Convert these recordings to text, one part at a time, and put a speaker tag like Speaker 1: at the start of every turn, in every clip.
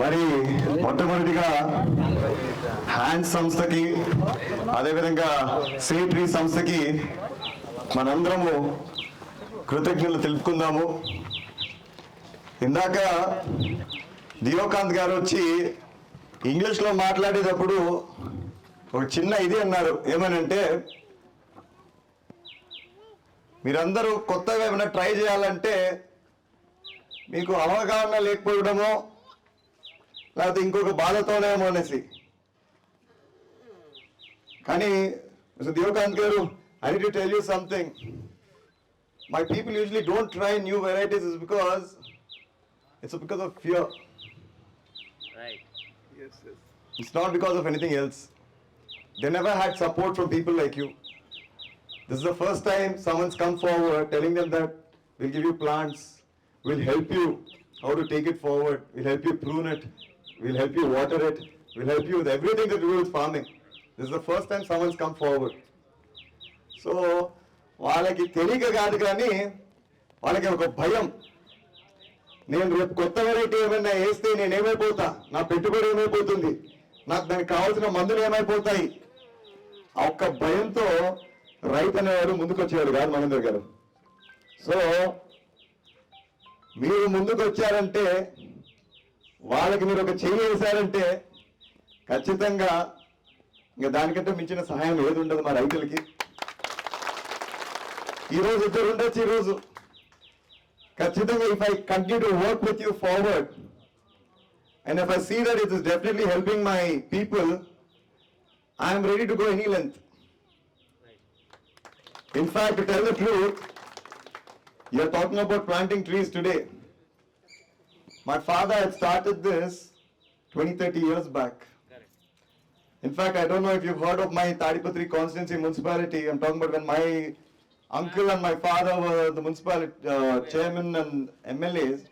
Speaker 1: మరి మొట్టమొదటిగా హ్యాండ్ సంస్థకి అదేవిధంగా సేట్రీ సంస్థకి మనందరము కృతజ్ఞతలు తెలుపుకుందాము. ఇందాక దియోకాంత్ గారు వచ్చి ఇంగ్లీష్లో మాట్లాడేటప్పుడు ఒక చిన్న ఇది అన్నారు. ఏమనంటే మీరందరూ కొత్తగా ఏమైనా ట్రై చేయాలంటే మీకు అవగాహన లేకపోవడమో లేకపోతే ఇంకొక బాధతోనేమో అనేసి కానీ మిస్టర్ దియోకాంత్ గారు I to tell you something my people usually don't try new varieties is because it's because of fear
Speaker 2: Right.
Speaker 1: It's not because of anything else. They never had support from people like you. This is the first time someone's come forward telling them that we'll give you plants, we'll help you how to take it forward, we'll help you prune it, we'll help you water it, we'll help you with everything to do with farming. This is the first time someone's come forward. So వాళ్ళకి తెలియక కాదు కానీ వాళ్ళకి ఒక భయం. నేను రేపు కొత్త వెరైటీ ఏమైనా వేస్తే నేను ఏమైపోతా? నా పెట్టుబడి ఏమైపోతుంది? నాకు దానికి కావాల్సిన మందులు ఏమైపోతాయి? ఆ ఒక్క భయంతో రైతు అనేవాడు ముందుకు వచ్చేవాడు కాదు మహేందర్ గారు. సో మీరు ముందుకు వచ్చారంటే వాళ్ళకి మీరు ఒక చెయ్యి వేశారంటే ఖచ్చితంగా ఇంకా దానికంటే మించిన సహాయం ఏది ఉండదు మా రైతులకి. ఈరోజు ఇద్దరు ఉండొచ్చు ఈరోజు ఖచ్చితంగా if I continue to work with you forward and if I see that it is definitely helping my people I'm ready to go any length in fact tell the truth you're talking about planting trees today. My father had started this 20, 30 years back. In fact, I don't know if you've heard of my Tadipatri constituency municipality. I'm talking about when my uncle and my father were the municipality uh, chairman and MLAs.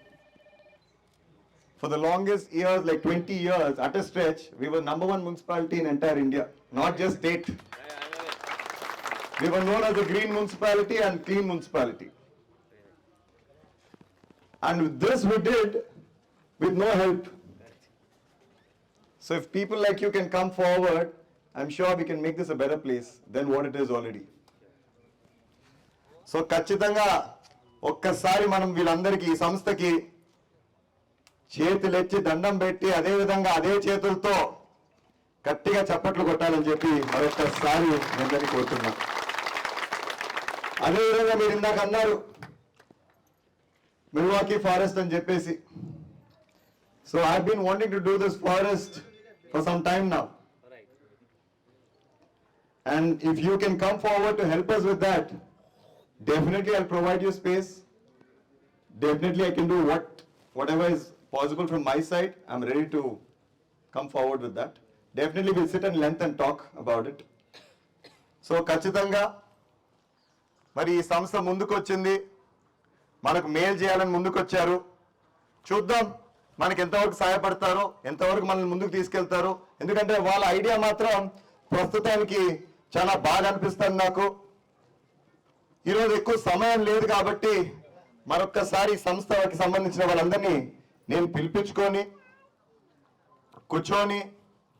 Speaker 1: For the longest years, like 20 years, at a stretch, we were number one municipality in entire India, not just state.
Speaker 2: I, I know it.
Speaker 1: We were known as the green municipality and clean municipality. And this we did with no help. So if people like you can come forward, I'm sure we can make this a better place than what it is already. So ఖచ్చితంగా ఒక్కసారి మనం వీళ్ళందరికీ ఈ సంస్థకి చేతులెచ్చి దండం పెట్టి అదే విధంగా అదే చేతులతో గట్టిగా చప్పట్లు కొట్టాలని చెప్పి మరొకసారి మీ అందరినీ కోరుతున్నా అదేవిధంగా మీరు ఇందాక అన్నారు మిల్వాకీ ఫారెస్ట్ అని చెప్పేసి so I been wanting to do this forest for some time now
Speaker 2: Right.
Speaker 1: And if you can come forward to help us with that, definitely I'll provide you space. Definitely I can do what, whatever is possible from my side. I'm ready to come forward with that. Definitely we'll sit and length and talk about it. So ఖచ్చితంగా మరి ఈ సంస్థ ముందుకు మనకు మేలు చేయాలని ముందుకు చూద్దాం మనకి ఎంతవరకు సహాయపడతారో ఎంతవరకు మనల్ని ముందుకు తీసుకెళ్తారో. ఎందుకంటే వాళ్ళ ఐడియా మాత్రం ప్రస్తుతానికి చాలా బాగా అనిపిస్తుంది నాకు. ఈరోజు ఎక్కువ సమయం లేదు కాబట్టి మరొక్కసారి సంస్థకి సంబంధించిన వాళ్ళందరినీ నేను పిలిపించుకొని కూర్చొని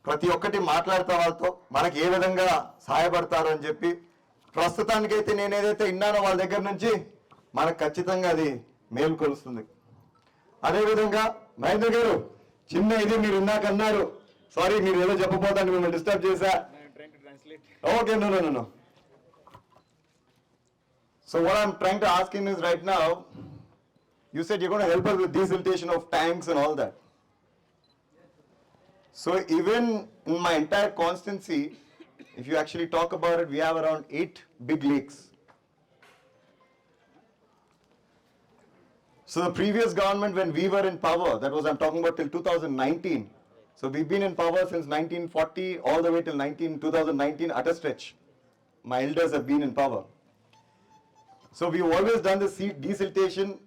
Speaker 1: ప్రతి ఒక్కటి మాట్లాడతా వాళ్ళతో మనకి ఏ విధంగా సహాయపడతారు అని చెప్పి. ప్రస్తుతానికైతే నేను ఏదైతే విన్నానో వాళ్ళ దగ్గర నుంచి మనకు ఖచ్చితంగా అది మేలు కొలుస్తుంది. అదేవిధంగా మహేంద్ర గారు చిన్న ఇది మీరు ఇందాక అన్నారు సారీ మీరు ఏదో చెప్పబోతాను మిమ్మల్ని డిస్టర్బ్ చేశా
Speaker 2: I'm trying to translate.
Speaker 1: Okay no no no so what I'm trying to ask him is right now you said you gonna help us with desiltation of tanks and all that so even in my entire constancy if you actually talk about it we have around eight big lakes So the previous government, when we were in power, that was I'm talking about till 2019. So we've been in power since 1940 all the way till 19 2019 at a stretch. My elders have been in power. So we've always done the seed desiltation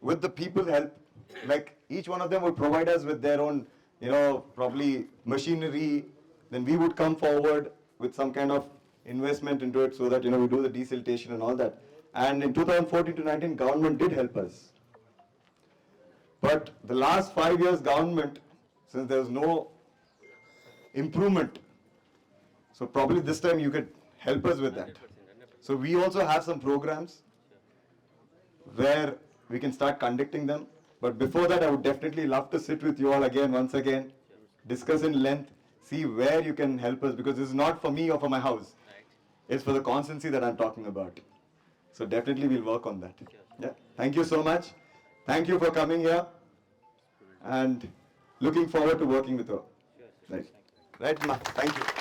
Speaker 1: with the people help. Like each one of them would provide us with their own, you know, probably machinery. Then we would come forward with some kind of investment into it so that you know we do the desiltation and all that. And in 2014 to 19, government did help us. But the last five years, government since there was no improvement. So probably this time you could help us with that. So we also have some programs where we can start conducting them. But before that, I would definitely love to sit with you all again, once again, discuss in length, see where you can help us because this is not for me or for my house. It's for the constancy that I'm talking about. So definitely we'll work on that. Yeah. Thank you so much. Thank you for coming here and looking forward to working with you. Right. Right, ma. Thank you.